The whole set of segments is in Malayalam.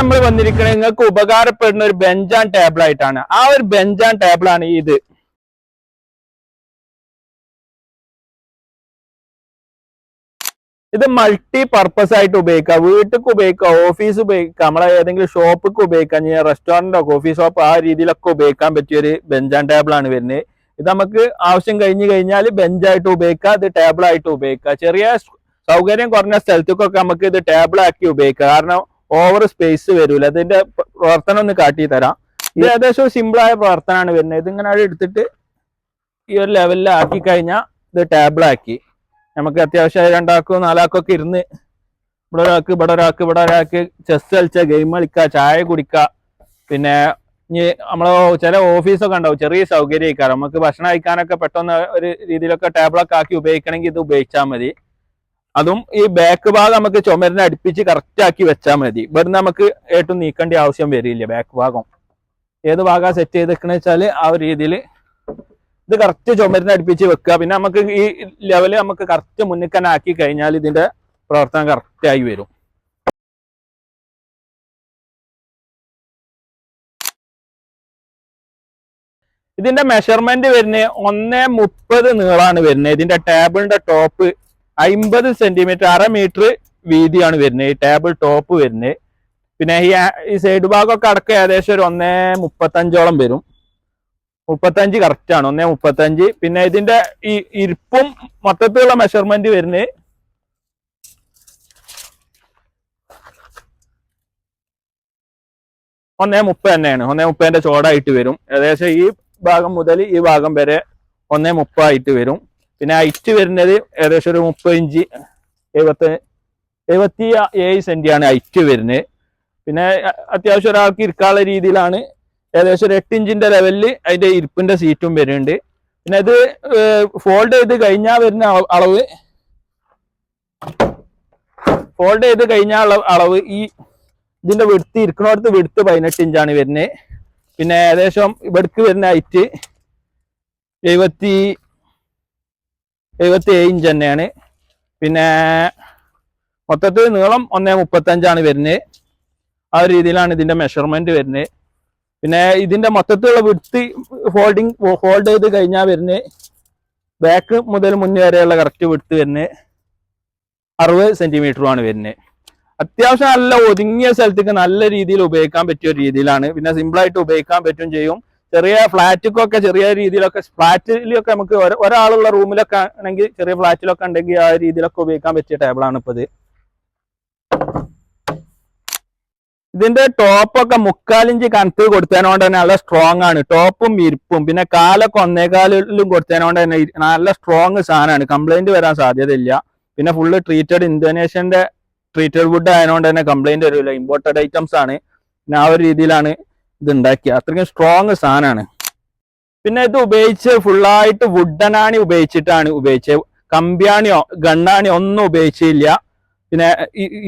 നമ്മൾ വന്നിരിക്കുന്നത് നിങ്ങൾക്ക് ഉപകാരപ്പെടുന്ന ഒരു ബെഞ്ചാൻ ടേബിൾ ആയിട്ടാണ്. ആ ഒരു ബെഞ്ചാൻ ടേബിൾ ആണ് ഇത്. ഇത് മൾട്ടി പർപ്പസ് ആയിട്ട് ഉപയോഗിക്കാം. വീട്ടിൽ ഉപയോഗിക്കാം ഓഫീസ് ഉപയോഗിക്കാം നമ്മളെ ഏതെങ്കിലും ഷോപ്പിക്ക് ഉപയോഗിക്കാം ഇനി റെസ്റ്റോറന്റോ കോഫി ഷോപ്പ് ആ രീതിയിലൊക്കെ ഉപയോഗിക്കാൻ പറ്റിയ ഒരു ബെഞ്ച് ആൻഡ് ടേബിൾ ആണ് വരുന്നത്. ഇത് നമുക്ക് ആവശ്യം കഴിഞ്ഞു കഴിഞ്ഞാൽ ബെഞ്ചായിട്ട് ഉപയോഗിക്കാം ഇത് ടേബിൾ ആയിട്ട് ഉപയോഗിക്കാം. ചെറിയ സൗകര്യം കുറഞ്ഞ സ്ഥലത്തേക്കൊക്കെ നമുക്ക് ഇത് ടേബിൾ ആക്കി ഉപയോഗിക്കാം. കാരണം ഓവർ സ്പേസ് വരൂല. അതിന്റെ പ്ര- പ്രവർത്തനം ഒന്ന് കാട്ടി തരാം. ഇത് ഏകദേശം സിമ്പിൾ ആയ പ്രവർത്തനമാണ് വരുന്നത്. ഇതിങ്ങനെ എടുത്തിട്ട് ഈ ഒരു ലെവലിൽ ആക്കി കഴിഞ്ഞാൽ ഇത് ടേബിളാക്കി നമുക്ക് അത്യാവശ്യം രണ്ടാക്കോ നാലാക്കോ ഒക്കെ ഇരുന്ന് ഇവിടെ ഒരാൾക്ക് ഇവിടെ ഒരാൾക്ക് ഇവിടെ ഒരാൾക്ക് ചെസ് കളിച്ച ഗെയിം കളിക്കുക ചായ കുടിക്കുക പിന്നെ ഇനി നമ്മളെ ചില ഓഫീസൊക്കെ ഉണ്ടാവും. ചെറിയ സൗകര്യമായിക്കാരം നമുക്ക് ഭക്ഷണം കഴിക്കാനൊക്കെ പെട്ടെന്ന് ഒരു രീതിയിലൊക്കെ ടേബിളൊക്കെ ആക്കി ഉപയോഗിക്കണമെങ്കിൽ ഇത് ഉപയോഗിച്ചാൽ മതി. അതും ഈ ബാക്ക് ഭാഗം നമുക്ക് ചുമരിനെ അടുപ്പിച്ച് കറക്റ്റ് ആക്കി വെച്ചാൽ മതി. ഇവിടുന്ന് നമുക്ക് ഏറ്റവും നീക്കേണ്ട ആവശ്യം വരില്ല ബാക്ക് ഭാഗം. ഏത് ഭാഗം സെറ്റ് ചെയ്തേക്കണെന്ന് വെച്ചാൽ ആ ഒരു രീതിയിൽ ഇത് കറക്റ്റ് ചുമരിനെ അടുപ്പിച്ച് വെക്കുക. പിന്നെ നമുക്ക് ഈ ലെവൽ നമുക്ക് കറക്റ്റ് മുന്നിക്കനാക്കി കഴിഞ്ഞാൽ ഇതിന്റെ പ്രവർത്തനം കറക്റ്റ് ആയി വരും. ഇതിന്റെ മെഷർമെന്റ് വരുന്നത് ഒന്നേ മുപ്പത് നീളാണ് വരുന്നത്. ഇതിന്റെ ടേബിളിന്റെ ടോപ്പ് അമ്പത് സെന്റിമീറ്റർ അര മീറ്റർ വീതിയാണ് വരുന്നത്. ഈ ടേബിൾ ടോപ്പ് വരുന്നത്. പിന്നെ ഈ സൈഡ് ഭാഗമൊക്കെ അടക്കം ഏകദേശം ഒരു ഒന്നേ മുപ്പത്തഞ്ചോളം വരും. മുപ്പത്തഞ്ച് കറക്റ്റ് ആണ്. ഒന്നേ മുപ്പത്തഞ്ച്. പിന്നെ ഇതിന്റെ ഈ ഇരിപ്പും മൊത്തത്തിലുള്ള മെഷർമെന്റ് വരുന്നത് ഒന്നേ മുപ്പത് തന്നെയാണ്. ഒന്നേ മുപ്പതിന്റെ ചോടായിട്ട് വരും. ഏകദേശം ഈ ഭാഗം മുതൽ ഈ ഭാഗം വരെ ഒന്നേ മുപ്പതായിട്ട് വരും. പിന്നെ ഹൈറ്റ് വരുന്നത് ഏകദേശം ഒരു മുപ്പത് ഇഞ്ച് എഴുപത്തി എഴുപത്തി ഏഴ് സെന്റിയാണ് ഹൈറ്റ് വരുന്നത്. പിന്നെ അത്യാവശ്യം ഒരാൾക്ക് ഇരിക്കാനുള്ള രീതിയിലാണ് ഏകദേശം ഒരു എട്ട് ലെവലിൽ അതിന്റെ ഇരിപ്പിന്റെ സീറ്റും വരുന്നുണ്ട്. പിന്നെ അത് ഫോൾഡ് ചെയ്ത് കഴിഞ്ഞാൽ വരുന്ന അളവ്. ഫോൾഡ് ചെയ്ത് കഴിഞ്ഞാൽ അളവ് ഈ ഇതിന്റെ വെടുത്ത് ഇരിക്കണോടത്ത് വെടുത്ത് പതിനെട്ട് ഇഞ്ചാണ് വരുന്നത്. പിന്നെ ഏകദേശം ഇവിടേക്ക് വരുന്ന ഹൈറ്റ് എഴുപത്തി എഴുപത്തി ഏഴ് ഇഞ്ച് തന്നെയാണ്. പിന്നെ മൊത്തത്തിൽ നീളം ഒന്നേ മുപ്പത്തഞ്ചാണ് വരുന്നത്. ആ ഒരു രീതിയിലാണ് ഇതിന്റെ മെഷർമെന്റ് വരുന്നത്. പിന്നെ ഇതിന്റെ മൊത്തത്തിലുള്ള വിടുത്തി ഫോൾഡിങ് ഫോൾഡ് ചെയ്ത് കഴിഞ്ഞാൽ വരുന്നത് ബാക്ക് മുതൽ മുന്നേ വരെയുള്ള കറക്റ്റ് വിടുത്ത് വരുന്നത് അറുപത് സെന്റിമീറ്ററുമാണ് വരുന്നത്. അത്യാവശ്യം നല്ല ഒതുങ്ങിയ സ്ഥലത്തേക്ക് നല്ല രീതിയിൽ ഉപയോഗിക്കാൻ പറ്റിയ രീതിയിലാണ്. പിന്നെ സിമ്പിളായിട്ട് ഉപയോഗിക്കാൻ പറ്റും ചെയ്യും. ചെറിയ ഫ്ലാറ്റിക്കൊക്കെ ചെറിയ രീതിയിലൊക്കെ ഫ്ലാറ്റിലൊക്കെ നമുക്ക് ഒരാളുള്ള റൂമിലൊക്കെ ആണെങ്കിൽ ചെറിയ ഫ്ലാറ്റിലൊക്കെ ഉണ്ടെങ്കിൽ ആ രീതിയിലൊക്കെ ഉപയോഗിക്കാൻ പറ്റിയ ടേബിളാണ് ഇപ്പൊ ഇത് ഇതിന്റെ ടോപ്പൊക്കെ മുക്കാലിഞ്ച് കനത്തിൽ കൊടുത്തതിനോണ്ട് തന്നെ നല്ല സ്ട്രോങ് ആണ്. ടോപ്പും ഇരിപ്പും. പിന്നെ കാലൊക്കെ ഒന്നേകാലിലും കൊടുത്തതിനോണ്ട് തന്നെ നല്ല സ്ട്രോങ് സാധനമാണ്. കംപ്ലൈന്റ് വരാൻ സാധ്യതയില്ല. പിന്നെ ഫുള്ള് ട്രീറ്റഡ് ഇന്തോനേഷ്യന്റെ ട്രീറ്റഡ് വുഡ് ആയതുകൊണ്ട് തന്നെ കംപ്ലൈന്റ് വരില്ല ഇമ്പോർട്ടഡ് ഐറ്റംസ് ആണ്. പിന്നെ ആ ഒരു രീതിയിലാണ് ഇത് ഉണ്ടാക്കിയ അത്രയ്ക്കും സ്ട്രോങ് സാധനമാണ് പിന്നെ ഇത് ഉപയോഗിച്ച് ഫുള്ളായിട്ട് വുഡനാണി ഉപയോഗിച്ചിട്ടാണ് ഉപയോഗിച്ചത് കമ്പ്യാണിയോ ഗണ്ണാണിയോ ഒന്നും ഉപയോഗിച്ചില്ല. പിന്നെ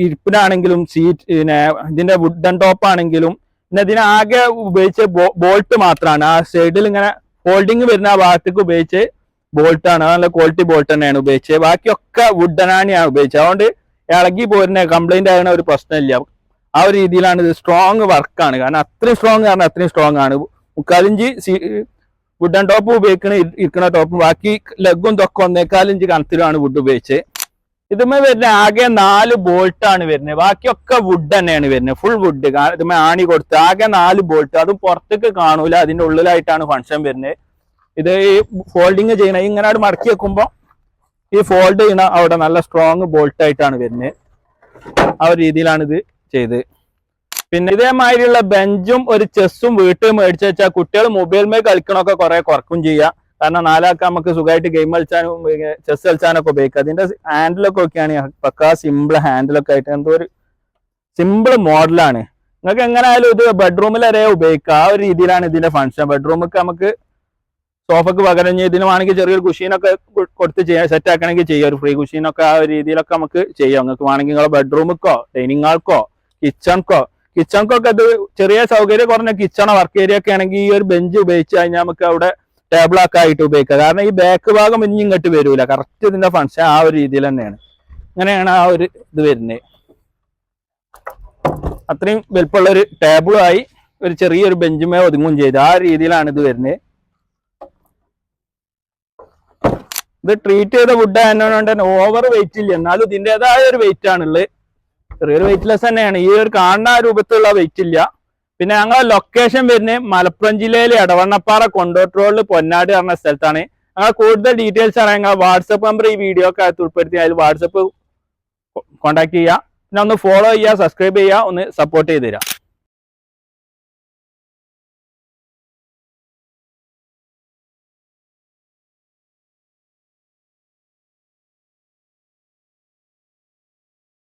ഇരിപ്പിനാണെങ്കിലും സീറ്റ് പിന്നെ ഇതിന്റെ വുഡൻ ടോപ്പ് ആണെങ്കിലും പിന്നെ ഇതിനാകെ ഉപയോഗിച്ച ബോൾട്ട് മാത്രമാണ് ആ സൈഡിൽ ഇങ്ങനെ ഹോൾഡിങ് വരുന്ന ആ ഭാഗത്തേക്ക് ഉപയോഗിച്ച് ബോൾട്ടാണ് നല്ല ക്വാളിറ്റി ബോൾട്ട് തന്നെയാണ് ഉപയോഗിച്ചത് ബാക്കിയൊക്കെ വുഡനാണിയാണ് ഉപയോഗിച്ചത്. അതുകൊണ്ട് ഇളകി പോരുന്ന കംപ്ലൈന്റ് ആകുന്ന ഒരു പ്രശ്നമില്ല. ആ ഒരു രീതിയിലാണ് ഇത് സ്ട്രോങ് വർക്കാണ് കാരണം അത്രയും സ്ട്രോങ് കാരണം അത്രയും സ്ട്രോങ് ആണ്. മുക്കാലിഞ്ച് വുഡൻ ടോപ്പ് ഉപയോഗിക്കണ ഇരി- ഇരിക്കണ ടോപ്പ് ബാക്കി ലെഗും തൊക്കെ ഒന്നേക്കാലിഞ്ച് കണത്തിലാണ് വുഡ് ഉപയോഗിച്ച് ഇതുമേ വരുന്ന ആകെ നാല് ബോൾട്ട് ആണ് വരുന്നത്. ബാക്കിയൊക്കെ വുഡ് തന്നെയാണ് വരുന്നത്. ഫുൾ വുഡ് ഇതുമേ ആണി കൊടുത്ത് ആകെ നാല് ബോൾട്ട് അതും പുറത്തേക്ക് കാണൂല. അതിന്റെ ഉള്ളിലായിട്ടാണ് ഫങ്ഷൻ വരുന്നത്. ഇത് ഈ ഫോൾഡിങ് ചെയ്യണ ഇങ്ങനെ മടക്കി വെക്കുമ്പോ ഈ ഫോൾഡ് ചെയ്യണ അവിടെ നല്ല സ്ട്രോങ് ബോൾട്ട് ആയിട്ടാണ് വരുന്നത്. ആ ഒരു രീതിയിലാണ് ഇത് ചെയ്ത്. പിന്നെ ഇതേമാതിരിയുള്ള ബെഞ്ചും ഒരു ചെസ്സും വീട്ടിൽ മേടിച്ചു വെച്ചാൽ കുട്ടികൾ മൊബൈൽ മേ കളിക്കണമൊക്കെ കുറെ കുറക്കും ചെയ്യാം. കാരണം നാലാൾക്ക് നമുക്ക് സുഖമായിട്ട് ഗെയിം കളിച്ചാനും ചെസ് കളിച്ചാനൊക്കെ ഉപയോഗിക്കാം. അതിന്റെ ഹാൻഡിലൊക്കെ ഒക്കെയാണ് പക്കാ സിമ്പിൾ ഹാൻഡിലൊക്കെ ആയിട്ട് എന്തോ ഒരു സിമ്പിൾ മോഡലാണ് നിങ്ങൾക്ക് എങ്ങനെയായാലും ഇത് ബെഡ്റൂമിൽ വരെ ഉപയോഗിക്കാം. ആ ഒരു രീതിയിലാണ് ഇതിന്റെ ഫങ്ഷൻ ബെഡ്റൂമൊക്കെ നമുക്ക് സോഫക്ക് പകരം ഇതിന് വേണമെങ്കിൽ ചെറിയൊരു കുഷീനൊക്കെ കൊടുത്ത് ചെയ്യാൻ സെറ്റ് ആക്കണമെങ്കിൽ ചെയ്യാം. ഒരു ഫ്രീ കുഷീനൊക്കെ ആ ഒരു രീതിയിലൊക്കെ നമുക്ക് ചെയ്യാം. നിങ്ങൾക്ക് വേണമെങ്കിൽ നിങ്ങളെ ബെഡ്റൂമിക്കോ ഡൈനിങ് ഹാൾക്കോ കിച്ചൺക്കോ കിച്ചൺക്കൊക്കെ അത് ചെറിയ സൗകര്യം കുറഞ്ഞ കിച്ചണോ വർക്ക് ഏരിയ ഒക്കെ ആണെങ്കിൽ ഈ ഒരു ബെഞ്ച് ഉപയോഗിച്ച് കഴിഞ്ഞാൽ നമുക്ക് അവിടെ ടേബിൾ ഒക്കെ ആയിട്ട് ഉപയോഗിക്കാം. കാരണം ഈ ബാക്ക് ഭാഗം ഇനി ഇങ്ങോട്ട് വരൂല. കറക്റ്റ് ഇതിന്റെ ഫങ്ഷൻ ആ ഒരു രീതിയിൽ തന്നെയാണ്. അങ്ങനെയാണ് ആ ഒരു ഇത് വരുന്നത് അത്രയും വലുപ്പമുള്ള ഒരു ടേബിളുമായി ഒരു ചെറിയൊരു ബെഞ്ചുമേ ഒതുങ്ങും ചെയ്തു. ആ രീതിയിലാണ് ഇത് വരുന്നത് ഇത് ട്രീറ്റ് ചെയ്ത വുഡ് ആയതുകൊണ്ട് തന്നെ ഓവർ വെയിറ്റ് ഇല്ല. എന്നാലും ഇതിന്റെതായ ഒരു വെയിറ്റ് ആണുള്ളത്. ചെറിയൊരു വെയിറ്റ്ലെസ് തന്നെയാണ്. ഈ ഒരു കാണുന്ന രൂപത്തിലുള്ള വെയിറ്റ് ഇല്ല. പിന്നെ ഞങ്ങളെ ലൊക്കേഷൻ വരുന്നത് മലപ്പുറം ജില്ലയിലെ എടവണ്ണപ്പാറ കൊണ്ടോട്ട് റോഡിൽ പൊന്നാട് പറഞ്ഞ സ്ഥലത്താണ്. ഞങ്ങൾ കൂടുതൽ ഡീറ്റെയിൽസ് ആണ് ഞങ്ങൾ വാട്സപ്പ് നമ്പർ ഈ വീഡിയോ ഒക്കെ അകത്ത് ഉൾപ്പെടുത്തി. അതിൽ വാട്സപ്പ് കോൺടാക്ട് ചെയ്യുക. പിന്നെ ഒന്ന് ഫോളോ ചെയ്യുക സബ്സ്ക്രൈബ് ചെയ്യുക ഒന്ന് സപ്പോർട്ട് ചെയ്ത് തരാം